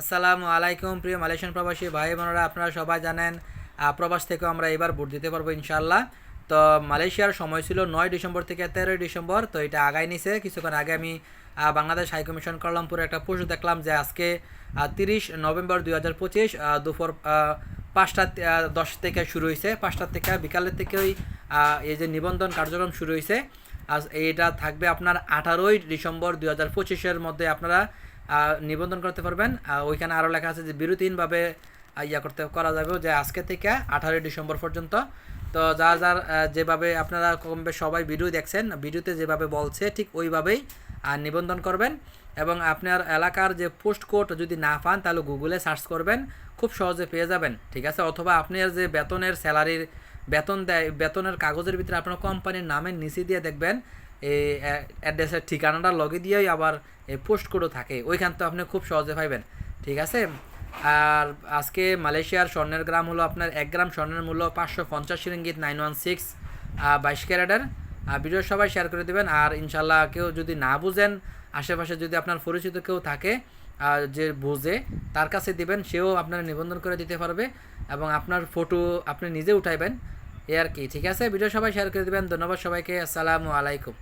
আসসালামু আলাইকুম প্রিয় মালয়েশিয়ান প্রবাসী ভাই বোনেরা, আপনারা সবাই জানেন প্রবাস থেকেও আমরা এবার ভোট দিতে পারব ইনশাল্লাহ তো মালয়েশিয়ার সময় ছিল নয় ডিসেম্বর থেকে তেরোই ডিসেম্বর, তো এটা আগাই নিছে। কিছুক্ষণ আগে আমি বাংলাদেশ হাইকমিশন কমিশন কলামপুরে একটা পোস্ট দেখলাম যে আজকে তিরিশ নভেম্বর দুই হাজার পঁচিশ দুপুর পাঁচটা দশ থেকে শুরু হয়েছে পাঁচটা থেকে, বিকালের থেকেই এই যে নিবন্ধন কার্যক্রম শুরু হয়েছে আর এইটা থাকবে আপনার আঠারোই ডিসেম্বর দুই হাজার পঁচিশের মধ্যে আপনারা নিবন্ধন করতে পারবেন। ওইখানে আরও লেখা আছে যে বিরতিহীনভাবে ইয়া করতে করা যাবে যে আজকে থেকে আঠারোই ডিসেম্বর পর্যন্ত। তো যার যার যেভাবে আপনারা কমবে সবাই ভিডিও দেখছেন, ভিডিওতে যেভাবে বলছে ঠিক ওইভাবেই নিবন্ধন করবেন। এবং আপনার এলাকার যে পোস্ট কোড যদি না পান, তাহলে গুগলে সার্চ করবেন, খুব সহজে পেয়ে যাবেন, ঠিক আছে? অথবা আপনার যে বেতনের স্যালারির বেতন দেয়, বেতনের কাগজের ভিতরে আপনার কোম্পানির নামের নিচে দিয়ে দেখবেন এই অ্যাড্রেসের ঠিকানাটা লগে দিয়েই আবার পোস্ট করে থাকে। ওইখান তো আপনি খুব সহজে পাইবেন। ঠিক আছে? আর আজকে মালয়েশিয়ার স্বর্ণের গ্রাম হলো আপনার এক গ্রাম স্বর্ণের মূল্য পাঁচশো পঞ্চাশ রিঙ্গিত নাইন ওয়ান সিক্স বাইশ ক্যারেটের। ভিডিও সবাই শেয়ার করে দেবেন। আর ইনশাল্লাহ কেউ যদি না বুঝেন, আশেপাশে যদি আপনার পরিচিত কেউ থাকে যে বুঝে, তার কাছে দিবেন, সেও আপনার নিবন্ধন করে দিতে পারবে এবং আপনার ফটো আপনি নিজে উঠাইবেন। এ আর কি, ঠিক আছে? ভিডিও সবাই শেয়ার করে দেবেন। ধন্যবাদ সবাইকে। আসসালামু আলাইকুম।